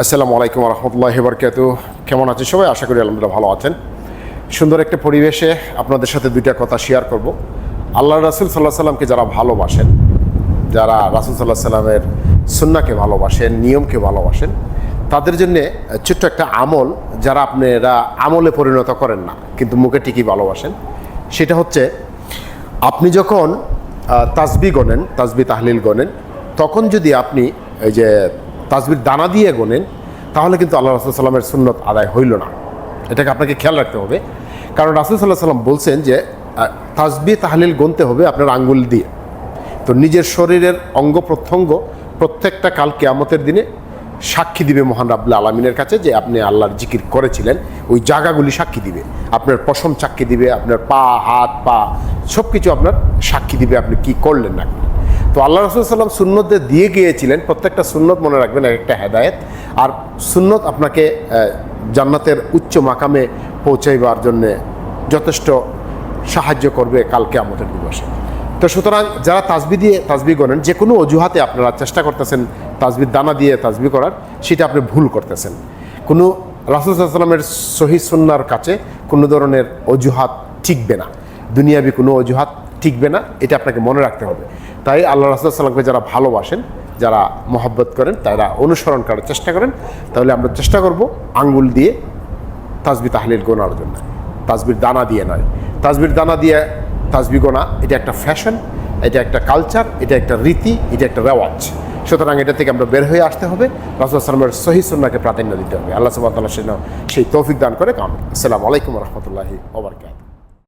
আসসালামু আলাইকুম রহমতুল্লাহ বরকাত কেমন আছেন সবাই? আশা করি আলহামদুলিল্লাহ ভালো আছেন। সুন্দর একটা পরিবেশে আপনাদের সাথে দুইটা কথা শেয়ার করব। আল্লাহ রাসুল সাল্লাহ সাল্লামকে যারা ভালোবাসেন যারা রাসুল সাল্লাহ সাল্লামের সুন্নাকে ভালোবাসেন নিয়মকে ভালোবাসেন তাদের জন্য ছোট্ট একটা আমল যারা আপনারা আমলে পরিণত করেন না কিন্তু মুখে ঠিকই ভালোবাসেন। সেটা হচ্ছে আপনি যখন আহ, তাসবি গণেন তাসবি তাহলিল গণেন তখন যদি আপনি এই যে তাসবির দানা দিয়ে গোনেন, তাহলে কিন্তু আল্লাহ রাসুল সাল্লামের সুন্নত আদায় হইল না। এটাকে আপনাকে খেয়াল রাখতে হবে। কারণ রাসুল সাল্লাহ সাল্লাম বলছেন যে তাসবি তাহলিল গণতে হবে আপনার আঙ্গুল দিয়ে। তো নিজের শরীরের অঙ্গ প্রত্যঙ্গ প্রত্যেকটা কাল কেয়ামতের দিনে সাক্ষী দিবে মহান রাবুল্লা আলমিনের কাছে যে, আপনি আল্লাহর জিকির করেছিলেন, ওই জায়গাগুলি সাক্ষী দিবে। আপনার পশম সাক্ষী দিবে, আপনার পা, হাত, পা সব কিছু আপনার সাক্ষী দিবে, আপনি কি করলেন না। তো আল্লাহ রসুল সাল্লাম দিয়ে গিয়েছিলেন, প্রত্যেকটা সুন্নত মনে রাখবেন এক একটা হেদায়েত। আর সুন্নত আপনাকে জান্নাতের উচ্চ মাকামে পৌঁছাইবার জন্যে যথেষ্ট সাহায্য করবে কালকে আমাদের দিবসে। তো সুতরাং যারা তাজবি দিয়ে তাজবি করেন যে কোনো অজুহাতে আপনারা চেষ্টা করতেছেন তাজবির দানা দিয়ে তাজবি করার, সেটা আপনি ভুল করতেছেন। কোনো রাসুল সাল্লামের সহি সুন্নার কাছে কোনো ধরনের অজুহাত ঠিকবে না। দুনিয়াবি কোনো অজুহাত ঠিকবে না, এটা আপনাকে মনে রাখতে হবে। তাই আল্লাহ রাসুল সাল্লামকে যারা ভালোবাসেন, যারা মহব্বত করেন, তারা অনুসরণ করার চেষ্টা করেন। তাহলে আমরা চেষ্টা করব আঙ্গুল দিয়ে তাসবি তাহলিল গোনার জন্য। তাসবির দানা দিয়ে নয়। তাসবির দানা দিয়ে তাজবি গোনা, এটা একটা ফ্যাশন এটা একটা কালচার এটা একটা রীতি, এটা একটা রেওয়াজ। সুতরাং এটা থেকে আমরা বের হয়ে আসতে হবে। রাসুল সালামের সহি সুন্নাকে প্রাধান্য দিতে হবে। আল্লাহ সুবাহ সেই তৌফিক দান করে, কাম। আসসালামু আলাইকুম রহমতুল্লাহি ওবরকাত